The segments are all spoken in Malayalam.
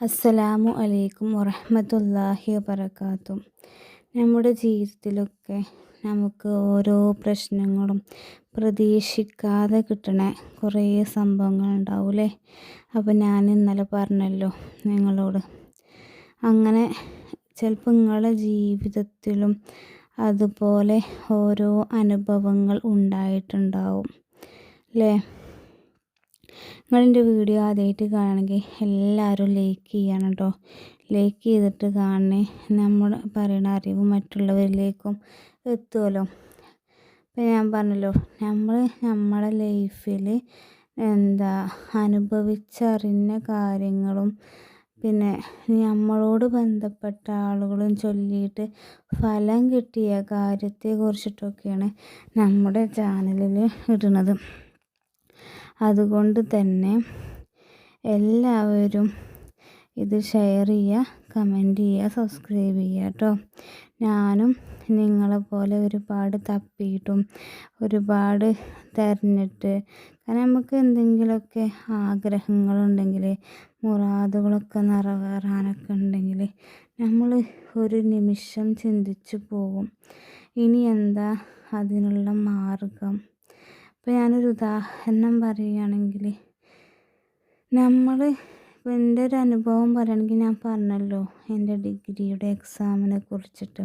അസ്സലാമു അലൈക്കും വറഹ്മത്തുള്ളാഹി വബറകാതുഹു. നമ്മുടെ ജീവിതത്തിലൊക്കെ നമുക്ക് ഓരോ പ്രശ്നങ്ങളും പ്രതീക്ഷിക്കാതെ കിട്ടണ കുറേ സംഭവങ്ങൾ ഉണ്ടാവില്ലേ? അപ്പോൾ ഞാൻ ഇന്നലെ പറഞ്ഞല്ലോ നിങ്ങളോട്. അങ്ങനെ ചിലപ്പോൾ നിങ്ങളുടെ ജീവിതത്തിലും അതുപോലെ ഓരോ അനുഭവങ്ങൾ ഉണ്ടായിട്ടുണ്ടാവും. അല്ലേ നിങ്ങളെന്റെ വീഡിയോ ആദ്യമായിട്ട് കാണണമെങ്കിൽ എല്ലാവരും ലൈക്ക് ചെയ്യണം കേട്ടോ. ലൈക്ക് ചെയ്തിട്ട് കാണണേ. നമ്മൾ പറയുന്ന അറിവ് മറ്റുള്ളവരിലേക്കും എത്തുമല്ലോ. ഇപ്പം ഞാൻ പറഞ്ഞല്ലോ നമ്മൾ നമ്മളെ ലൈഫിൽ എന്താ അനുഭവിച്ചറിഞ്ഞ കാര്യങ്ങളും പിന്നെ നമ്മളോട് ബന്ധപ്പെട്ട ആളുകളും ചൊല്ലിയിട്ട് ഫലം കിട്ടിയ കാര്യത്തെ കുറിച്ചിട്ടൊക്കെയാണ് നമ്മുടെ ചാനലിൽ ഇടുന്നത്. അതുകൊണ്ട് തന്നെ എല്ലാവരും ഇത് ഷെയർ ചെയ്യുക കമന്റ് ചെയ്യുക സബ്സ്ക്രൈബ് ചെയ്യുക കേട്ടോ ഞാനും നിങ്ങളെപ്പോലെ ഒരുപാട് തപ്പിയിട്ടും ഒരുപാട് തിരഞ്ഞിട്ട് കാരണം നമുക്ക് എന്തെങ്കിലുമൊക്കെ ആഗ്രഹങ്ങളുണ്ടെങ്കിൽ മുറാദുകളൊക്കെ നിറവേറാനൊക്കെ ഉണ്ടെങ്കിൽ നമ്മൾ ഒരു നിമിഷം ചിന്തിച്ചു പോകും. ഇനി എന്താ അതിനുള്ള മാർഗം? ഇപ്പോൾ ഞാനൊരു ഉദാഹരണം പറയുകയാണെങ്കിൽ നമ്മൾ ഇപ്പോൾ എന്റെ ഒരു അനുഭവം പറയുകയാണെങ്കിൽ ഞാൻ പറഞ്ഞല്ലോ എന്റെ ഡിഗ്രിയുടെ എക്സാമിനെ കുറിച്ചിട്ട്.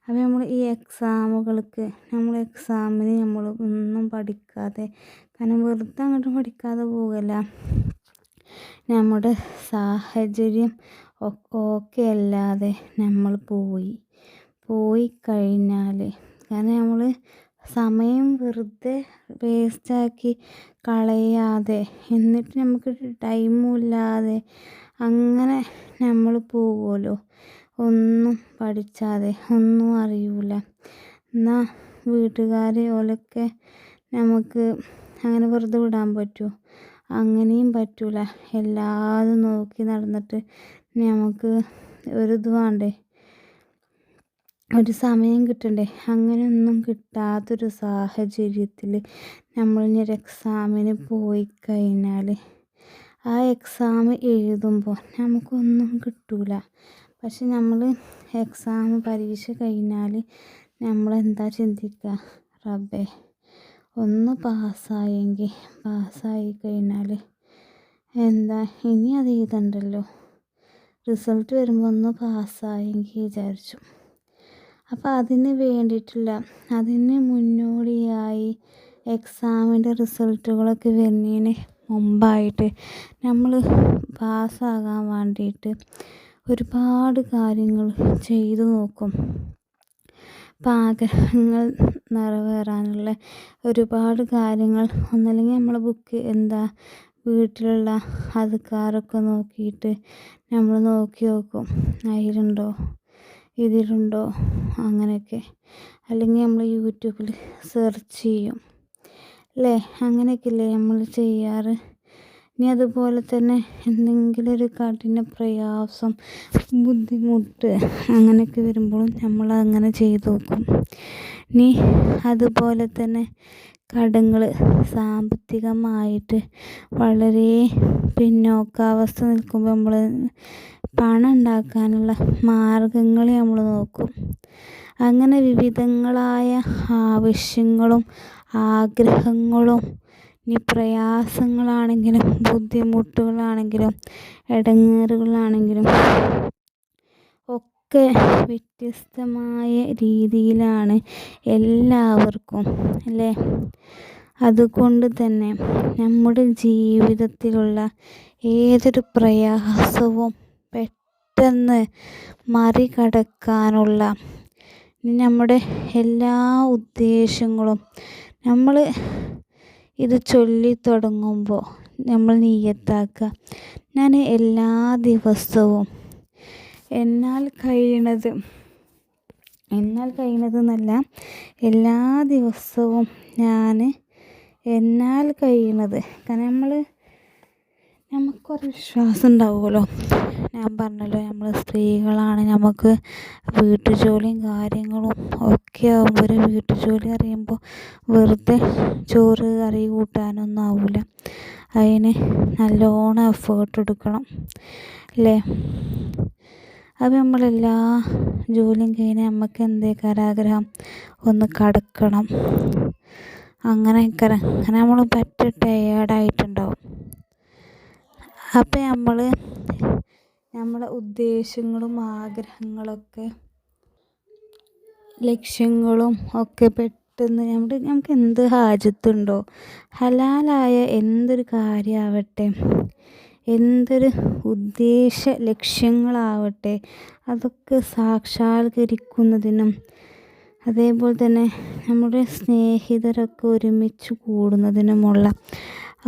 അപ്പോൾ നമ്മൾ ഈ എക്സാമുകൾക്ക് നമ്മൾ എക്സാമിന് നമ്മൾ ഒന്നും പഠിക്കാതെ കാരണം വെറുതെ അങ്ങോട്ട് പഠിക്കാതെ പോകല്ല. നമ്മുടെ സാഹചര്യം ഓക്കെ അല്ലാതെ നമ്മൾ പോയി. പോയി കഴിഞ്ഞാൽ കാരണം നമ്മൾ സമയം വെറുതെ വേസ്റ്റാക്കി കളയാതെ എന്നിട്ട് നമുക്ക് ടൈമും ഇല്ലാതെ അങ്ങനെ നമ്മൾ പോകുമല്ലോ ഒന്നും പഠിച്ചാതെ ഒന്നും അറിയൂല. എന്നാൽ വീട്ടുകാർ ഓലൊക്കെ നമുക്ക് അങ്ങനെ വെറുതെ വിടാൻ പറ്റുമോ അങ്ങനെയും പറ്റൂല. എല്ലാതും നോക്കി നടന്നിട്ട് നമുക്ക് ഒരു ഇത് വേണ്ടേ? ഒരു സമയം കിട്ടണ്ടേ? അങ്ങനെയൊന്നും കിട്ടാത്തൊരു സാഹചര്യത്തിൽ നമ്മൾ ഇനി ഒരു എക്സാമിന് പോയി കഴിഞ്ഞാൽ ആ എക്സാം എഴുതുമ്പോൾ നമുക്കൊന്നും കിട്ടില്ല പക്ഷെ നമ്മൾ എക്സാം പരീക്ഷ കഴിഞ്ഞാൽ നമ്മൾ എന്താ ചിന്തിക്കുക റബ്ബേ ഒന്ന് പാസ്സായെങ്കിൽ പാസ്സായി കഴിഞ്ഞാൽ എന്താ? ഇനി അത് എഴുതണ്ടല്ലോ. റിസൾട്ട് വരുമ്പോൾ ഒന്ന് പാസ്സായെങ്കിൽ വിചാരിച്ചു. അപ്പോൾ അതിന് വേണ്ടിയിട്ടുള്ള അതിന് മുന്നോടിയായി എക്സാമിന്റെ റിസൾട്ടുകളൊക്കെ വരുന്നതിന് മുമ്പായിട്ട് നമ്മൾ പാസ്സാകാൻ വേണ്ടിയിട്ട് ഒരുപാട് കാര്യങ്ങൾ ചെയ്തു നോക്കും. ആഗ്രഹങ്ങൾ നിറവേറാനുള്ള ഒരുപാട് കാര്യങ്ങൾ ഒന്നല്ലെങ്കിൽ നമ്മളെ ബുക്ക് എന്താ വീട്ടിലുള്ള അതുക്കാരൊക്കെ നോക്കിയിട്ട് നമ്മൾ നോക്കി നോക്കും. അതിലുണ്ടോ ഇതിലുണ്ടോ അങ്ങനെയൊക്കെ. അല്ലെങ്കിൽ നമ്മൾ യൂട്യൂബിൽ സെർച്ച് ചെയ്യും. അല്ലേ? അങ്ങനെയൊക്കെയല്ലേ നമ്മൾ ചെയ്യാറ്? ഇനി അതുപോലെ തന്നെ എന്തെങ്കിലും ഒരു കഠിന പ്രയാസം ബുദ്ധിമുട്ട് അങ്ങനെയൊക്കെ വരുമ്പോഴും നമ്മൾ അങ്ങനെ ചെയ്തു നോക്കും. ഇനി അതുപോലെ തന്നെ കടങ്ങൾ സാമ്പത്തികമായിട്ട് വളരെ പിന്നോക്കാവസ്ഥ നിൽക്കുമ്പോൾ നമ്മൾ പണം ഉണ്ടാക്കാനുള്ള മാർഗങ്ങൾ നമ്മൾ നോക്കും. അങ്ങനെ വിവിധങ്ങളായ ആവശ്യങ്ങളും ആഗ്രഹങ്ങളും ഇനി പ്രയാസങ്ങളാണെങ്കിലും ബുദ്ധിമുട്ടുകളാണെങ്കിലും ഇടങ്ങേറുകളാണെങ്കിലും ഒക്കെ വ്യത്യസ്തമായ രീതിയിലാണ് എല്ലാവർക്കും അല്ലേ? അതുകൊണ്ട് തന്നെ നമ്മുടെ ജീവിതത്തിലുള്ള ഏതൊരു പ്രയാസവും പെട്ടെന്ന് മറികടക്കാനുള്ള നമ്മുടെ എല്ലാ ഉദ്ദേശങ്ങളും നമ്മൾ ഇത് ചൊല്ലി തുടങ്ങുമ്പോൾ നമ്മൾ നീയത്താക്കുക. ഞാൻ എല്ലാ ദിവസവും എന്നാൽ കഴിയണത്. എന്നാൽ കഴിയണത് എന്നല്ല എല്ലാ ദിവസവും ഞാൻ എന്നാൽ കഴിയണത്. കാരണം നമ്മൾ നമുക്കൊരു വിശ്വാസം ഉണ്ടാവുമല്ലോ. ഞാൻ പറഞ്ഞല്ലോ നമ്മൾ സ്ത്രീകളാണ്. നമുക്ക് വീട്ടുജോലിയും കാര്യങ്ങളും ഒക്കെ ആകുമ്പോൾ ഒരു വീട്ടുജോലി അറിയുമ്പോൾ വെറുതെ ചോറ് കറി കൂട്ടാനൊന്നും ആവില്ല അതിന് നല്ലോണം എഫേർട്ട് എടുക്കണം. അല്ലേ അപ്പം നമ്മളെല്ലാ ജോലിയും കഴിഞ്ഞ് നമുക്ക് എന്തേക്കാരം ആഗ്രഹം ഒന്ന് കടക്കണം. അങ്ങനെ അങ്ങനെ നമ്മൾ പറ്റ ടയേർഡായിട്ടുണ്ടാവും അപ്പം നമ്മൾ നമ്മളെ ഉദ്ദേശങ്ങളും ആഗ്രഹങ്ങളൊക്കെ ലക്ഷ്യങ്ങളും ഒക്കെ പെട്ടെന്ന് നമ്മൾ നമുക്ക് എന്ത് ഹാജത്തുണ്ടോ ഹലാലായ എന്തൊരു കാര്യമാവട്ടെ എന്തൊരു ഉദ്ദേശ ലക്ഷ്യങ്ങളാവട്ടെ. അതൊക്കെ സാക്ഷാത്കരിക്കുന്നതിനും അതേപോലെ തന്നെ നമ്മുടെ സ്നേഹിതരൊക്കെ ഒരുമിച്ച് കൂടുന്നതിനുമുള്ള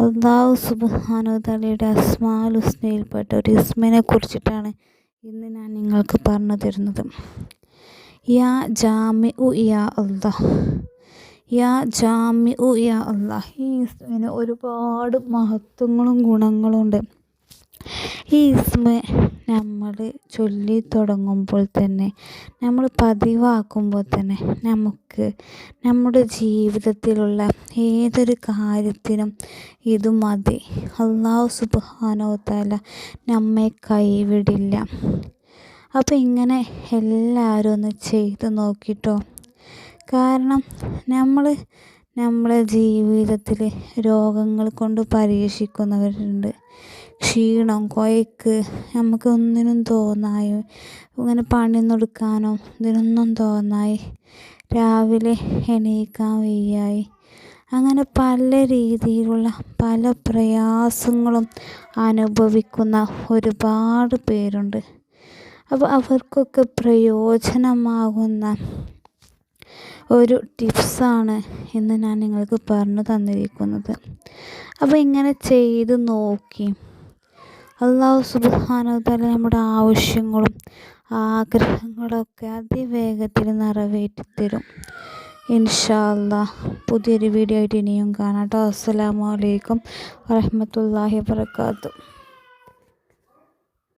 അള്ളാഹു സുബ്ഹാനഹു തആലയുടെ അസ്മാഉൽ ഹുസ്നയിൽപ്പെട്ട ഒരു ഇസ്മിനെ കുറിച്ചിട്ടാണ് ഇന്ന് ഞാൻ നിങ്ങൾക്ക് പറഞ്ഞു തരുന്നത്. യാ ജാമി ഉ യാ അല്ലാഹ് യാ ജാമി ഉ യാ അള്ളാഹ്. ഈ ഇസ്മിന് ഒരുപാട് മഹത്വങ്ങളും ഗുണങ്ങളും ഉണ്ട് ഈ ഇസ്മ നമ്മൾ ചൊല്ലി തുടങ്ങുമ്പോൾ തന്നെ നമ്മൾ പതിവാക്കുമ്പോൾ തന്നെ നമുക്ക് നമ്മുടെ ജീവിതത്തിലുള്ള ഏതൊരു കാര്യത്തിനും ഇത് മതി. അള്ളാഹു സുബ്ഹാനഹു തആല നമ്മെ കൈവിടില്ല. അപ്പോൾ ഇങ്ങനെ എല്ലാവരും ഒന്ന് ചെയ്ത് നോക്കിട്ടോ. കാരണം നമ്മൾ നമ്മളെ ജീവിതത്തിൽ രോഗങ്ങൾ കൊണ്ട് പരീക്ഷിക്കുന്നവരുണ്ട് ക്ഷീണം കൊയക്ക് നമുക്ക് ഒന്നിനും തോന്നായി. ഇങ്ങനെ പണിയൊന്നും എടുക്കാനോ ഇതിനൊന്നും തോന്നായി. രാവിലെ എണീക്കാൻ വയ്യായി. അങ്ങനെ പല രീതിയിലുള്ള പല പ്രയാസങ്ങളും അനുഭവിക്കുന്ന ഒരുപാട് പേരുണ്ട്. അപ്പോൾ അവർക്കൊക്കെ പ്രയോജനമാകുന്ന ഒരു ടിപ്സാണ് ഇന്ന് ഞാൻ നിങ്ങൾക്ക് പറഞ്ഞു തന്നിരിക്കുന്നത്. അപ്പോൾ ഇങ്ങനെ ചെയ്ത് നോക്കി. അള്ളാഹു സുബ്ഹാനഹു തആല നമ്മുടെ ആവശ്യങ്ങളും ആഗ്രഹങ്ങളൊക്കെ അതിവേഗത്തിൽ നിറവേറ്റി തരും ഇൻഷാ പുതിയൊരു വീഡിയോ ആയിട്ട് ഇനിയും കാണാം കേട്ടോ. അസ്സലാമു അലൈക്കും വറഹ്മത്തുള്ളാഹി വബറകാതുഹു.